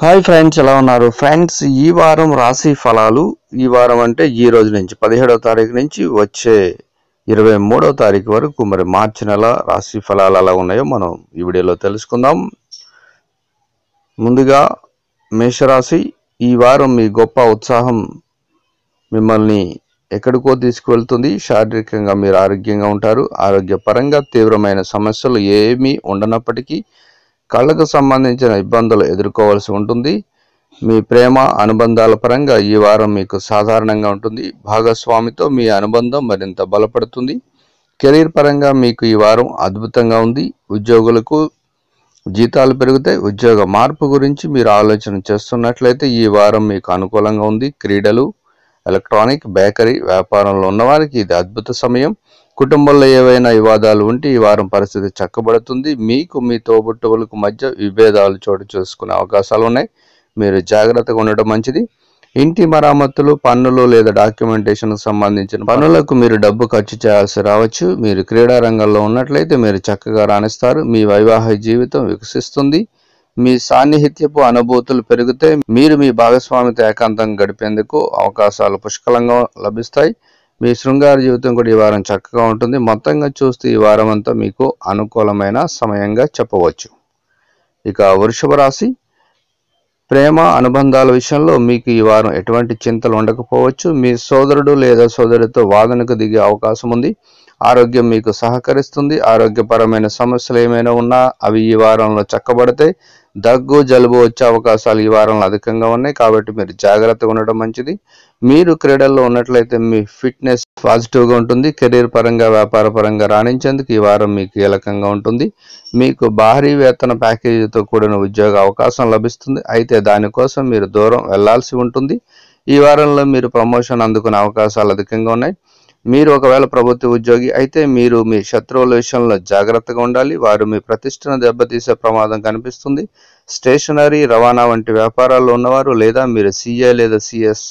Hi friends ఎలా ఉన్నారు? Friends ఈ వారం రాశి ఫలాలు ఈ వారం అంటే ఈ రోజు నుంచి పదిహేడవ తారీఖు నుంచి వచ్చే ఇరవై మూడవ తారీఖు వరకు మరి మార్చి నెల రాశి ఫలాలు ఎలా ఉన్నాయో మనం ఈ వీడియోలో తెలుసుకుందాం. ముందుగా మేషరాశి ఈ వారం మీ గొప్ప ఉత్సాహం మిమ్మల్ని ఎక్కడికో తీసుకువెళ్తుంది. శారీరకంగా మీరు ఆరోగ్యంగా ఉంటారు. ఆరోగ్యపరంగా తీవ్రమైన సమస్యలు ఏమీ ఉండనప్పటికీ కళ్ళకు సంబంధించిన ఇబ్బందులు ఎదుర్కోవాల్సి ఉంటుంది. మీ ప్రేమ అనుబంధాల పరంగా ఈ వారం మీకు సాధారణంగా ఉంటుంది. భాగస్వామితో మీ అనుబంధం మరింత బలపడుతుంది. కెరీర్ పరంగా మీకు ఈ వారం అద్భుతంగా ఉంది. ఉద్యోగులకు జీతాలు పెరిగితే ఉద్యోగ మార్పు గురించి మీరు ఆలోచన చేస్తున్నట్లయితే ఈ వారం మీకు అనుకూలంగా ఉంది. క్రీడలు ఎలక్ట్రానిక్ బేకరీ వ్యాపారంలో ఉన్నవారికి ఇది అద్భుత సమయం. కుటుంబంలో ఏవైనా వివాదాలు ఉంటే ఈ వారం పరిస్థితి చక్కబడుతుంది. మీకు మీ తోబుట్టువులకు మధ్య విభేదాలు చోటు చేసుకునే అవకాశాలు ఉన్నాయి. మీరు జాగ్రత్తగా ఉండడం మంచిది. ఇంటి మరామతులు పన్నులు లేదా డాక్యుమెంటేషన్కు సంబంధించిన పనులకు మీరు డబ్బు ఖర్చు చేయాల్సి రావచ్చు. మీరు క్రీడా రంగంలో ఉన్నట్లయితే మీరు చక్కగా రాణిస్తారు. మీ వైవాహిక జీవితం వికసిస్తుంది. మీ సాన్నిహిత్యపు అనుభూతులు పెరిగితే మీరు మీ భాగస్వామితో ఏకాంతంగా గడిపేందుకు అవకాశాలు పుష్కలంగా లభిస్తాయి. మీ శృంగార జీవితం కూడా ఈ వారం చక్కగా ఉంటుంది. మొత్తంగా చూస్తే ఈ వారం అంతా మీకు అనుకూలమైన సమయంగా చెప్పవచ్చు. ఇక వృషభ రాశి ప్రేమ అనుబంధాల విషయంలో మీకు ఈ వారం ఎటువంటి చింతలు ఉండకపోవచ్చు. మీ సోదరుడు లేదా సోదరుడితో వాదనకు దిగే అవకాశం ఉంది. ఆరోగ్యం మీకు సహకరిస్తుంది. ఆరోగ్యపరమైన సమస్యలు ఏమైనా ఉన్నా అవి ఈ వారంలో చక్కబడతాయి. దగ్గు జలుబు వచ్చే అవకాశాలు ఈ వారంలో అధికంగా ఉన్నాయి. కాబట్టి మీరు జాగ్రత్తగా ఉండడం మంచిది. మీరు క్రీడల్లో ఉన్నట్లయితే మీ ఫిట్నెస్ పాజిటివ్గా ఉంటుంది. కెరీర్ పరంగా వ్యాపార పరంగా రాణించేందుకు ఈ వారం మీకు కీలకంగా ఉంటుంది. మీకు భారీ వేతన ప్యాకేజీతో కూడిన ఉద్యోగ అవకాశం లభిస్తుంది. అయితే దానికోసం మీరు దూరం వెళ్ళాల్సి ఉంటుంది. ఈ వారంలో మీరు ప్రమోషన్ అందుకునే అవకాశాలు అధికంగా ఉన్నాయి. మీరు ఒకవేళ ప్రభుత్వ ఉద్యోగి అయితే మీరు మీ శత్రువుల విషయంలో జాగ్రత్తగా ఉండాలి. వారు మీ ప్రతిష్టను దెబ్బతీసే ప్రమాదం కనిపిస్తుంది. స్టేషనరీ రవాణా వంటి వ్యాపారాల్లో ఉన్నవారు లేదా మీరు సిఏ లేదా సిఎస్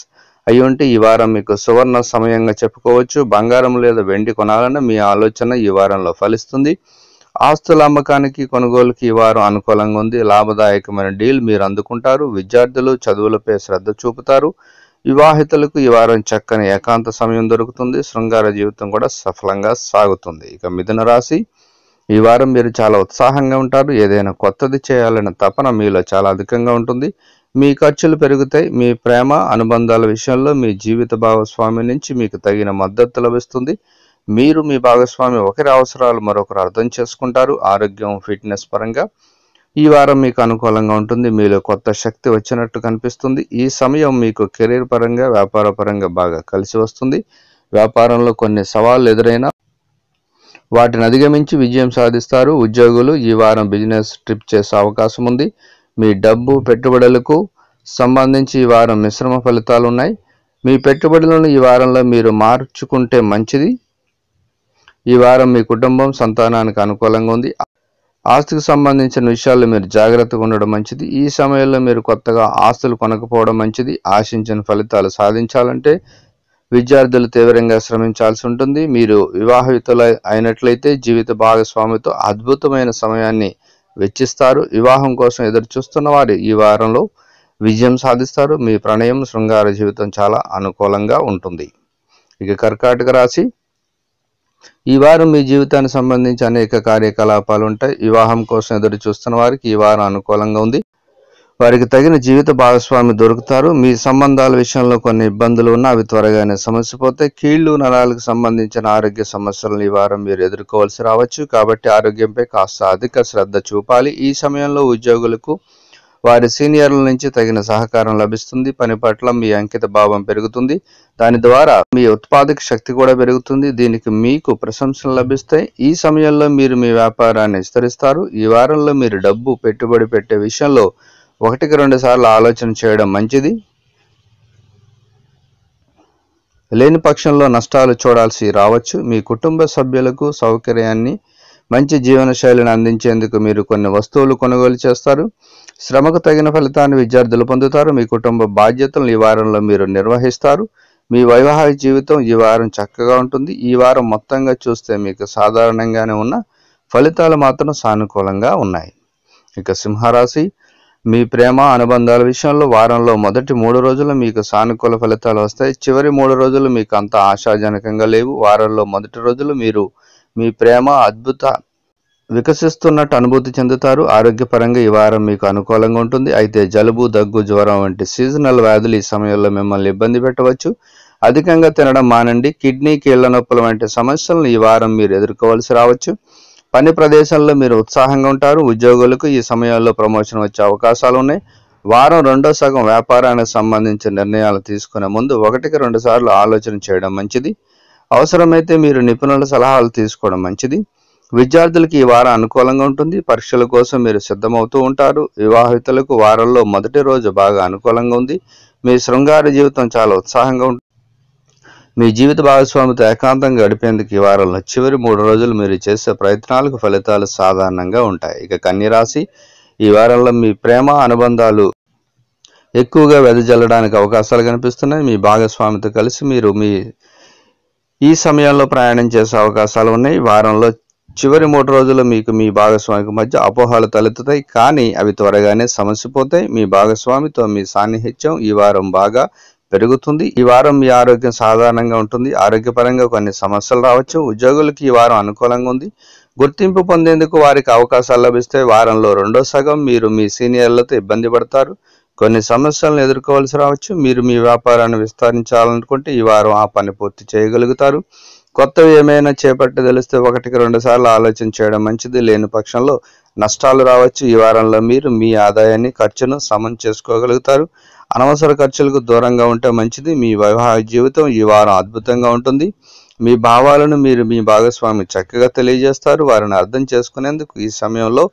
అయి ఉంటే ఈ వారం మీకు సువర్ణ సమయంగా చెప్పుకోవచ్చు. బంగారం లేదా వెండి కొనాలన్న మీ ఆలోచన ఈ వారంలో ఫలిస్తుంది. ఆస్తుల అమ్మకానికి కొనుగోలుకి ఈ వారం అనుకూలంగా ఉంది. లాభదాయకమైన డీల్ మీరు అందుకుంటారు. విద్యార్థులు చదువులపై శ్రద్ధ చూపుతారు. వివాహితులకు ఈ వారం చక్కని ఏకాంత సమయం దొరుకుతుంది. శృంగార జీవితం కూడా సఫలంగా సాగుతుంది. ఇక మిథున రాశి ఈ వారం మీరు చాలా ఉత్సాహంగా ఉంటారు. ఏదైనా కొత్తది చేయాలనే తపన మీలో చాలా అధికంగా ఉంటుంది. మీ ఖర్చులు పెరుగుతాయి. మీ ప్రేమ అనుబంధాల విషయంలో మీ జీవిత భాగస్వామి నుంచి మీకు తగిన మద్దతు లభిస్తుంది. మీరు మీ భాగస్వామి ఒకరి అవసరాలు మరొకరు అర్థం చేసుకుంటారు. ఆరోగ్యం ఫిట్నెస్ పరంగా ఈ వారం మీకు అనుకూలంగా ఉంటుంది. మీలో కొత్త శక్తి వచ్చినట్టు కనిపిస్తుంది. ఈ సమయం మీకు కెరీర్ పరంగా వ్యాపార పరంగా బాగా కలిసి వస్తుంది. వ్యాపారంలో కొన్ని సవాళ్ళు ఎదురైనా వాటిని అధిగమించి విజయం సాధిస్తారు. ఉద్యోగులు ఈ వారం బిజినెస్ ట్రిప్ చేసే అవకాశం ఉంది. మీ డబ్బు పెట్టుబడులకు సంబంధించి ఈ వారం మిశ్రమ ఫలితాలు ఉన్నాయి. మీ పెట్టుబడులను ఈ వారంలో మీరు మార్చుకుంటే మంచిది. ఈ వారం మీ కుటుంబం సంతానానికి అనుకూలంగా ఉంది. ఆస్తికి సంబంధించిన విషయాల్లో మీరు జాగ్రత్తగా ఉండడం మంచిది. ఈ సమయంలో మీరు కొత్తగా ఆస్తులు కొనకపోవడం మంచిది. ఆశించిన ఫలితాలు సాధించాలంటే విద్యార్థులు తీవ్రంగా శ్రమించాల్సి ఉంటుంది. మీరు వివాహితులు అయినట్లయితే జీవిత భాగస్వామితో అద్భుతమైన సమయాన్ని వెచ్చిస్తారు. వివాహం కోసం ఎదురు చూస్తున్న వారు ఈ వారంలో విజయం సాధిస్తారు. మీ ప్రణయం శృంగార జీవితం చాలా అనుకూలంగా ఉంటుంది. ఇక కర్కాటక రాశి ఈ వారం మీ జీవితానికి సంబంధించి అనేక కార్యకలాపాలు ఉంటాయి. వివాహం కోసం ఎదురు చూస్తున్న వారికి ఈ వారం అనుకూలంగా ఉంది. వారికి తగిన జీవిత భాగస్వామి దొరుకుతారు. మీ సంబంధాల విషయంలో కొన్ని ఇబ్బందులు ఉన్నా అవి త్వరగానే సమస్య పోతే కీళ్ళు నరాలకు సంబంధించిన ఆరోగ్య సమస్యలను ఈ వారం మీరు ఎదుర్కోవాల్సి రావచ్చు. కాబట్టి ఆరోగ్యంపై కాస్త అధిక శ్రద్ధ చూపాలి. ఈ సమయంలో ఉద్యోగులకు వారి సీనియర్ల నుంచి తగిన సహకారం లభిస్తుంది. పని పట్ల మీ అంకిత భావం పెరుగుతుంది. దాని ద్వారా మీ ఉత్పాదక శక్తి కూడా పెరుగుతుంది. దీనికి మీకు ప్రశంసలు లభిస్తాయి ఈ సమయంలో మీరు మీ వ్యాపారాన్ని విస్తరిస్తారు. ఈ వారంలో మీరు డబ్బు పెట్టుబడి పెట్టే విషయంలో ఒకటికి రెండు సార్లు ఆలోచన చేయడం మంచిది. లేని పక్షంలో నష్టాలు చూడాల్సి రావచ్చు. మీ కుటుంబ సభ్యులకు సౌకర్యాన్ని మంచి జీవనశైలిని అందించేందుకు మీరు కొన్ని వస్తువులు కొనుగోలు చేస్తారు. శ్రమకు తగిన ఫలితాన్ని విద్యార్థులు పొందుతారు. మీ కుటుంబ బాధ్యతలను ఈ వారంలో మీరు నిర్వహిస్తారు. మీ వైవాహిక జీవితం ఈ వారం చక్కగా ఉంటుంది. ఈ వారం మొత్తంగా చూస్తే మీకు సాధారణంగానే ఉన్న ఫలితాలు మాత్రం సానుకూలంగా ఉన్నాయి. ఇక సింహరాశి మీ ప్రేమ అనుబంధాల విషయంలో వారంలో మొదటి మూడు రోజులు మీకు సానుకూల ఫలితాలు వస్తాయి. చివరి మూడు రోజులు మీకు అంత ఆశాజనకంగా లేవు. వారంలో మొదటి రోజులు మీరు మీ ప్రేమ అద్భుత వికసిస్తున్నట్టు అనుభూతి చెందుతారు. ఆరోగ్యపరంగా ఈ వారం మీకు అనుకూలంగా ఉంటుంది. అయితే జలుబు దగ్గు జ్వరం వంటి సీజనల్ వ్యాధులు ఈ సమయంలో మిమ్మల్ని ఇబ్బంది పెట్టవచ్చు. అధికంగా తినడం మానండి. కిడ్నీ కీళ్ళ నొప్పులు వంటి సమస్యలను ఈ వారం మీరు ఎదుర్కోవాల్సి రావచ్చు. పని ప్రదేశంలో మీరు ఉత్సాహంగా ఉంటారు. ఉద్యోగులకు ఈ సమయంలో ప్రమోషన్ వచ్చే అవకాశాలు ఉన్నాయి. వారం రెండో సగం వ్యాపారానికి సంబంధించిన నిర్ణయాలు తీసుకునే ముందు ఒకటికి రెండు సార్లు ఆలోచన చేయడం మంచిది. అవసరమైతే మీరు నిపుణుల సలహాలు తీసుకోవడం మంచిది. విద్యార్థులకు ఈ వారం అనుకూలంగా ఉంటుంది. పరీక్షల కోసం మీరు సిద్ధమవుతూ ఉంటారు. వివాహితులకు వారంలో మొదటి రోజు బాగా అనుకూలంగా ఉంది. మీ శృంగార జీవితం చాలా ఉత్సాహంగా ఉంటుంది మీ జీవిత భాగస్వామితో ఏకాంతంగా గడిపేందుకు ఈ వారంలో చివరి మూడు రోజులు మీరు చేసే ప్రయత్నాలకు ఫలితాలు సాధారణంగా ఉంటాయి. ఇక కన్యరాశి ఈ వారంలో మీ ప్రేమ అనుబంధాలు ఎక్కువగా వెదజల్లడానికి అవకాశాలు కనిపిస్తున్నాయి. మీ భాగస్వామితో కలిసి మీరు మీ ఈ సమయంలో ప్రయాణం చేసే అవకాశాలు ఉన్నాయి. వారంలో చివరి మూడు రోజులు మీకు మీ భాగస్వామికి మధ్య అపోహలు తలెత్తుతాయి. కానీ అవి త్వరగానే సమసిపోతాయి. మీ భాగస్వామితో మీ సాన్నిహిత్యం ఈ వారం బాగా పెరుగుతుంది. ఈ వారం మీ ఆరోగ్యం సాధారణంగా ఉంటుంది. ఆరోగ్యపరంగా కొన్ని సమస్యలు రావచ్చు. ఉద్యోగులకు ఈ వారం అనుకూలంగా ఉంది. గుర్తింపు పొందేందుకు వారికి అవకాశాలు లభిస్తే వారంలో రెండో సగం మీరు మీ సీనియర్లతో ఇబ్బంది పడతారు. కొన్ని సమస్యలను ఎదుర్కోవాల్సి రావచ్చు. మీరు మీ వ్యాపారాన్ని విస్తరించాలనుకుంటే ఈ వారం ఆ పని పూర్తి చేయగలుగుతారు. కొత్తవి ఏమైనా చేపట్టి తెలిస్తే ఒకటికి రెండు సార్లు ఆలోచన చేయడం మంచిది. లేని పక్షంలో నష్టాలు రావచ్చు. ఈ వారంలో మీరు మీ ఆదాయాన్ని ఖర్చును సమం చేసుకోగలుగుతారు. అనవసర ఖర్చులకు దూరంగా ఉంటే మంచిది. మీ వైవాహిక జీవితం ఈ వారం అద్భుతంగా ఉంటుంది. మీ భావాలను మీరు మీ భాగస్వామి చక్కగా తెలియజేస్తారు. వారిని అర్థం చేసుకునేందుకు ఈ సమయంలో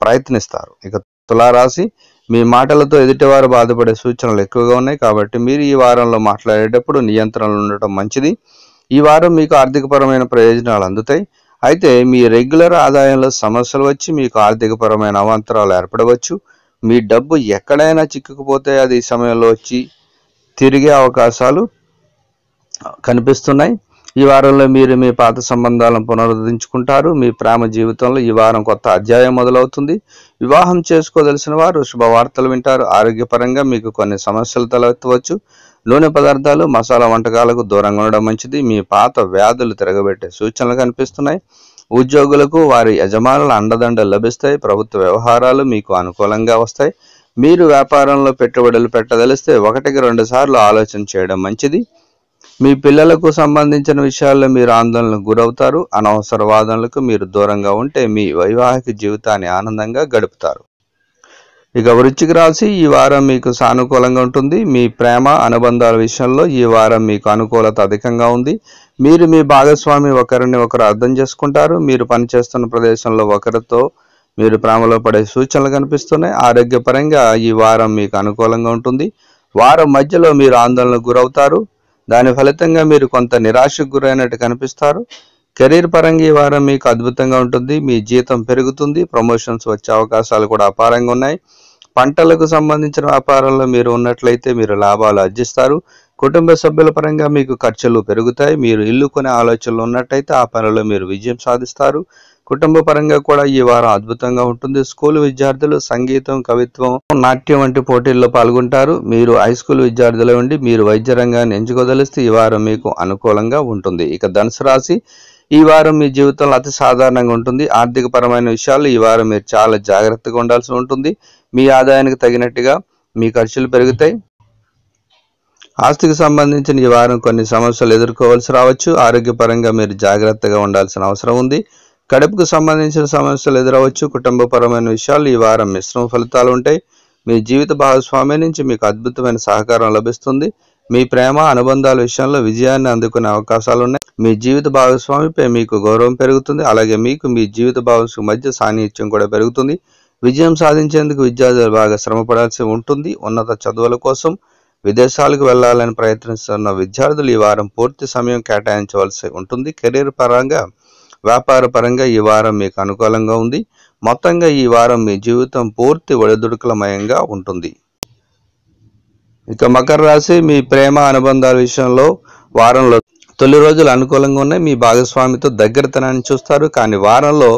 ప్రయత్నిస్తారు. ఇక తులారాశి మీ మాటలతో ఎదుటివారు బాధపడే సూచనలు ఎక్కువగా ఉన్నాయి కాబట్టి మీరు ఈ వారంలో మాట్లాడేటప్పుడు నియంత్రణలు ఉండటం మంచిది. ఈ వారం మీకు ఆర్థికపరమైన ప్రయోజనాలు అందుతాయి. అయితే మీ రెగ్యులర్ ఆదాయంలో సమస్యలు వచ్చి మీకు ఆర్థికపరమైన అవాంతరాలు ఏర్పడవచ్చు. మీ డబ్బు ఎక్కడైనా చిక్కుకుపోతే అది ఈ సమయంలో వచ్చి తిరిగే అవకాశాలు కనిపిస్తున్నాయి. ఈ వారంలో మీరు మీ పాత సంబంధాలను పునరుద్ధరించుకుంటారు. మీ ప్రేమ జీవితంలో ఈ వారం కొత్త అధ్యాయం మొదలవుతుంది. వివాహం చేసుకోదలిసిన వారు శుభవార్తలు వింటారు. ఆరోగ్యపరంగా మీకు కొన్ని సమస్యలు తలెత్తవచ్చు. నూనె పదార్థాలు మసాలా వంటకాలకు దూరంగా ఉండడం మంచిది. మీ పాత వ్యాధులు తిరగబెట్టే సూచనలు కనిపిస్తున్నాయి. ఉద్యోగులకు వారి యజమానుల అండదండలు లభిస్తాయి. ప్రభుత్వ వ్యవహారాలు మీకు అనుకూలంగా వస్తాయి. మీరు వ్యాపారంలో పెట్టుబడులు పెట్టదలిస్తే ఒకటికి రెండు సార్లు ఆలోచన చేయడం మంచిది. మీ పిల్లలకు సంబంధించిన విషయాల్లో మీరు ఆందోళనకు గురవుతారు. అనవసర వాదనలకు మీరు దూరంగా ఉంటే మీ వైవాహిక జీవితాన్ని ఆనందంగా గడుపుతారు. ఇక వృశ్చిక రాశి ఈ వారం మీకు సానుకూలంగా ఉంటుంది. మీ ప్రేమ అనుబంధాల విషయంలో ఈ వారం మీకు అనుకూలత అధికంగా ఉంది. మీరు మీ భాగస్వామి ఒకరిని ఒకరు అర్థం చేసుకుంటారు. మీరు పనిచేస్తున్న ప్రదేశంలో ఒకరితో మీరు ప్రేమలో పడే సూచనలు కనిపిస్తున్నాయి. ఆరోగ్యపరంగా ఈ వారం మీకు అనుకూలంగా ఉంటుంది. వారం మధ్యలో మీరు ఆందోళనకు గురవుతారు. దాని ఫలితంగా మీరు కొంత నిరాశకు గురైనట్టు కనిపిస్తారు. కెరీర్ పరంగా ఈ వారం మీకు అద్భుతంగా ఉంటుంది. మీ జీతం పెరుగుతుంది. ప్రమోషన్స్ వచ్చే అవకాశాలు కూడా అపారంగా ఉన్నాయి. పంటలకు సంబంధించిన వ్యాపారంలో మీరు ఉన్నట్లయితే మీరు లాభాలు ఆర్జిస్తారు. కుటుంబ సభ్యుల పరంగా మీకు ఖర్చులు పెరుగుతాయి. మీరు ఇల్లు కొనే ఆలోచనలు ఉన్నట్టయితే ఆ పనిలో మీరు విజయం సాధిస్తారు. కుటుంబ పరంగా కూడా ఈ వారం అద్భుతంగా ఉంటుంది. స్కూల్ విద్యార్థులు సంగీతం కవిత్వం నాట్యం వంటి పోటీల్లో పాల్గొంటారు. మీరు హై స్కూల్ విద్యార్థుల ఉండి మీరు వైద్య రంగాన్ని ఎంచుకోదలిస్తే ఈ వారం మీకు అనుకూలంగా ఉంటుంది. ఇక ధనుసు రాశి ఈ వారం మీ జీవితంలో అతి సాధారణంగా ఉంటుంది. ఆర్థిక పరమైన విషయాలు ఈ వారం మీరు చాలా జాగ్రత్తగా ఉండాల్సి ఉంటుంది. మీ ఆదాయానికి తగినట్టుగా మీ ఖర్చులు పెరుగుతాయి. ఆస్తికి సంబంధించిన ఈ వారం కొన్ని సమస్యలు ఎదుర్కోవాల్సి రావచ్చు. ఆరోగ్యపరంగా మీరు జాగ్రత్తగా ఉండాల్సిన అవసరం ఉంది. కడుపుకు సంబంధించిన సమస్యలు ఎదురవచ్చు. కుటుంబపరమైన విషయాలు ఈ వారం మిశ్రమ ఫలితాలు ఉంటాయి. మీ జీవిత భాగస్వామి నుంచి మీకు అద్భుతమైన సహకారం లభిస్తుంది. మీ ప్రేమ అనుబంధాల విషయంలో విజయాన్ని అందుకునే అవకాశాలు ఉన్నాయి మీ జీవిత భాగస్వామిపై మీకు గౌరవం పెరుగుతుంది. అలాగే మీకు మీ జీవిత భాగస్వామి మధ్య సాన్నిహిత్యం కూడా పెరుగుతుంది. విజయం సాధించేందుకు విద్యార్థులు బాగా శ్రమపడాల్సి ఉంటుంది. ఉన్నత చదువుల కోసం విదేశాలకు వెళ్ళాలని ప్రయత్నిస్తున్న విద్యార్థులు ఈ వారం పూర్తి సమయం కేటాయించవలసి ఉంటుంది. కెరీర్ పరంగా వ్యాపార పరంగా ఈ వారం మీకు అనుకూలంగా ఉంది. మొత్తంగా ఈ వారం మీ జీవితం పూర్తి ఒడిదుడుకులమయంగా ఉంటుంది. ఇక మకర రాశి మీ ప్రేమ అనుబంధాల విషయంలో వారంలో తొలి రోజులు అనుకూలంగా ఉన్నాయి. మీ భాగస్వామితో దగ్గరతనాన్ని చూస్తారు. కానీ వారంలో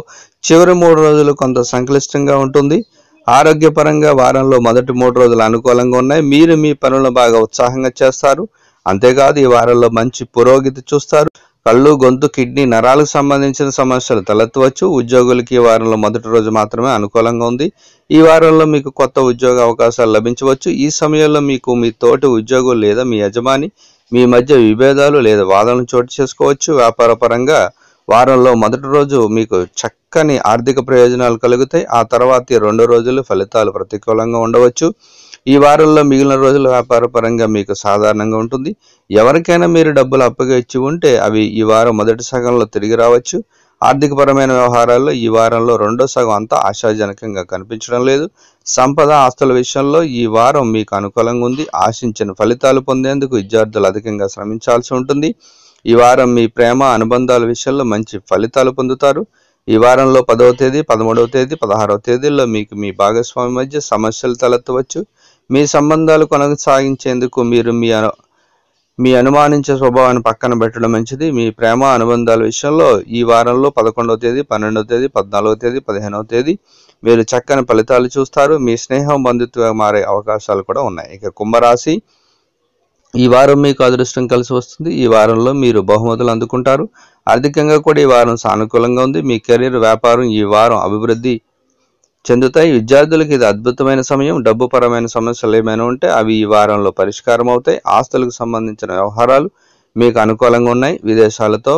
చివరి మూడు రోజులు కొంత సంక్లిష్టంగా ఉంటుంది. ఆరోగ్యపరంగా వారంలో మొదటి మూడు రోజులు అనుకూలంగా ఉన్నాయి. మీరు మీ పనులను బాగా ఉత్సాహంగా చేస్తారు. అంతేకాదు ఈ వారంలో మంచి పురోగతి చూస్తారు. కళ్ళు గొంతు కిడ్నీ నరాలకు సంబంధించిన సమస్యలు తలెత్తవచ్చు. ఉద్యోగులకి ఈ వారంలో మొదటి రోజు మాత్రమే అనుకూలంగా ఉంది. ఈ వారంలో మీకు కొత్త ఉద్యోగ అవకాశాలు లభించవచ్చు. ఈ సమయంలో మీకు మీ తోటి ఉద్యోగులు లేదా మీ యజమాని మీ మధ్య విభేదాలు లేదా వాదనలు చోటు చేసుకోవచ్చు. వ్యాపార పరంగా వారంలో మొదటి రోజు మీకు చక్కని ఆర్థిక ప్రయోజనాలు కలుగుతాయి. ఆ తర్వాత ఈ రెండు రోజులు ఫలితాలు ప్రతికూలంగా ఉండవచ్చు. ఈ వారంలో మిగిలిన రోజుల వ్యాపార పరంగా మీకు సాధారణంగా ఉంటుంది. ఎవరికైనా మీరు డబ్బులు అప్పుగా ఇచ్చి ఉంటే అవి ఈ వారం మొదటి సగంలో తిరిగి రావచ్చు. ఆర్థికపరమైన వ్యవహారాల్లో ఈ వారంలో రెండో సగం అంతా ఆశాజనకంగా కనిపించడం లేదు. సంపద ఆస్తుల విషయంలో ఈ వారం మీకు అనుకూలంగా ఉంది. ఆశించిన ఫలితాలు పొందేందుకు విద్యార్థులు అధికంగా శ్రమించాల్సి ఉంటుంది. ఈ వారం మీ ప్రేమ అనుబంధాల విషయంలో మంచి ఫలితాలు పొందుతారు. ఈ వారంలో పదవ తేదీ పదమూడవ తేదీ పదహారవ తేదీల్లో మీకు మీ భాగస్వామి మధ్య సమస్యలు తలెత్తవచ్చు. మీ సంబంధాలు కొనసాగించేందుకు మీరు మీ అను మీ అనుమానించే స్వభావాన్ని పక్కన పెట్టడం మంచిది. మీ ప్రేమ అనుబంధాల విషయంలో ఈ వారంలో పదకొండవ తేదీ పన్నెండవ తేదీ పద్నాలుగవ తేదీ పదిహేనవ తేదీ మీరు చక్కని ఫలితాలు చూస్తారు. మీ స్నేహం బంధుత్వంగా మారే అవకాశాలు కూడా ఉన్నాయి. ఇక కుంభరాశి ఈ వారం మీకు అదృష్టం కలిసి వస్తుంది. ఈ వారంలో మీరు బహుమతులు అందుకుంటారు. ఆర్థికంగా కూడా ఈ వారం సానుకూలంగా ఉంది. మీ కెరీర్ వ్యాపారం ఈ వారం అభివృద్ధి చెందుతాయి. విద్యార్థులకు ఇది అద్భుతమైన సమయం డబ్బు పరమైన సమస్యలు ఏమైనా ఉంటే అవి ఈ వారంలో పరిష్కారం అవుతాయి. ఆస్తులకు సంబంధించిన వ్యవహారాలు మీకు అనుకూలంగా ఉన్నాయి. విదేశాలతో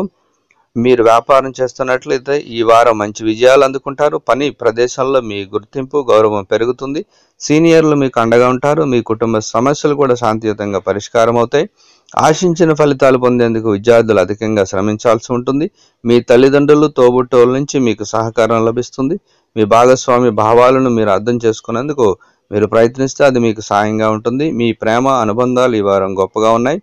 మీరు వ్యాపారం చేస్తున్నట్లయితే ఈ వారం మంచి విజయాలు అందుకుంటారు. పని ప్రదేశంలో మీ గుర్తింపు గౌరవం పెరుగుతుంది. సీనియర్లు మీకు అండగా ఉంటారు. మీ కుటుంబ సమస్యలు కూడా శాంతియుతంగా పరిష్కారం అవుతాయి. ఆశించిన ఫలితాలు పొందేందుకు విద్యార్థులు అధికంగా శ్రమించాల్సి ఉంటుంది. మీ తల్లిదండ్రులు తోబుట్టువుల నుంచి మీకు సహకారం లభిస్తుంది. మీ భాగస్వామి భావాలను మీరు అర్థం చేసుకునేందుకు మీరు ప్రయత్నిస్తే అది మీకు సాయంగా ఉంటుంది. మీ ప్రేమ అనుబంధాలు ఈ వారం గొప్పగా ఉన్నాయి.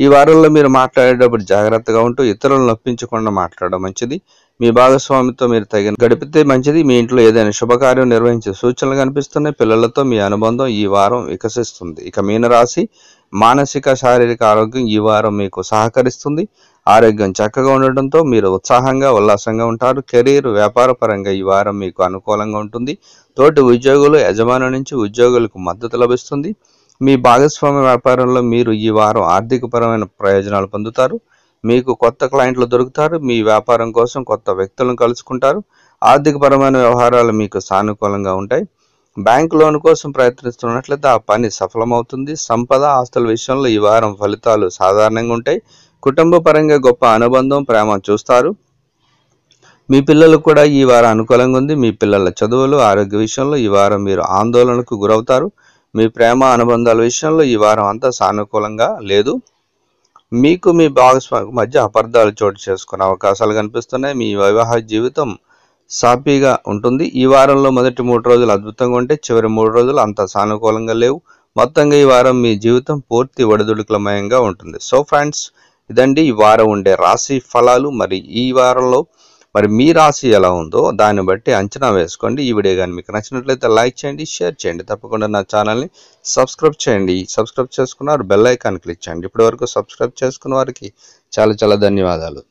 ఈ వారంలో మీరు మాట్లాడేటప్పుడు జాగ్రత్తగా ఉంటూ ఇతరులను నొప్పించకుండా మాట్లాడడం మంచిది. మీ భాగస్వామితో మీరు తగిన గడిపితే మంచిది. మీ ఇంట్లో ఏదైనా శుభకార్యం నిర్వహించే సూచనలు కనిపిస్తున్నాయి. పిల్లలతో మీ అనుబంధం ఈ వారం వికసిస్తుంది. ఇక మీనరాశి మానసిక శారీరక ఆరోగ్యం ఈ వారం మీకు సహకరిస్తుంది. ఆరోగ్యం చక్కగా ఉండడంతో మీరు ఉత్సాహంగా ఉల్లాసంగా ఉంటారు. కెరీర్ వ్యాపార పరంగా ఈ వారం మీకు అనుకూలంగా ఉంటుంది. తోటి ఉద్యోగులు యజమాని నుంచి ఉద్యోగులకు మద్దతు లభిస్తుంది. మీ భాగస్వామ్య వ్యాపారంలో మీరు ఈ వారం ఆర్థికపరమైన ప్రయోజనాలు పొందుతారు. మీకు కొత్త క్లయింట్లు దొరుకుతారు. మీ వ్యాపారం కోసం కొత్త వ్యక్తులను కలుసుకుంటారు. ఆర్థికపరమైన వ్యవహారాలు మీకు సానుకూలంగా ఉంటాయి. బ్యాంక్ లోన్ కోసం ప్రయత్నిస్తున్నట్లయితే ఆ పని సఫలమవుతుంది. సంపద ఆస్తుల విషయంలో ఈ వారం ఫలితాలు సాధారణంగా ఉంటాయి. కుటుంబ పరంగా గొప్ప అనుబంధం ప్రేమ చూస్తారు. మీ పిల్లలకు కూడా ఈ వారం అనుకూలంగా ఉంది. మీ పిల్లల చదువులు ఆరోగ్య విషయంలో ఈ వారం మీరు ఆందోళనకు గురవుతారు. మీ ప్రేమ అనుబంధాల విషయంలో ఈ వారం అంతా సానుకూలంగా లేదు. మీకు మీ భాగస్వామి మధ్య అపార్థాలు చోటు చేసుకునే అవకాశాలు కనిపిస్తున్నాయి. మీ వివాహ జీవితం సాఫీగా ఉంటుంది. ఈ వారంలో మొదటి మూడు రోజులు అద్భుతంగా ఉంటే చివరి మూడు రోజులు అంత సానుకూలంగా లేవు. మొత్తంగా ఈ వారం మీ జీవితం పూర్తి ఒడిదుడుకులమయంగా ఉంటుంది. సో ఫ్రెండ్స్ ఇదండి ఈ వారం ఉండే రాశి ఫలాలు. మరి ఈ వారంలో మరి మీ రాశి ఎలా ఉందో దాన్ని బట్టి అంచనా వేసుకోండి. ఈ వీడియో కానీ మీకు నచ్చినట్లయితే లైక్ చేయండి షేర్ చేయండి. తప్పకుండా నా ఛానల్ని సబ్స్క్రైబ్ చేయండి. సబ్స్క్రైబ్ చేసుకున్నారు బెల్ ఐకాన్ క్లిక్ చేయండి. ఇప్పటివరకు సబ్స్క్రైబ్ చేసుకున్న వారికి చాలా చాలా ధన్యవాదాలు.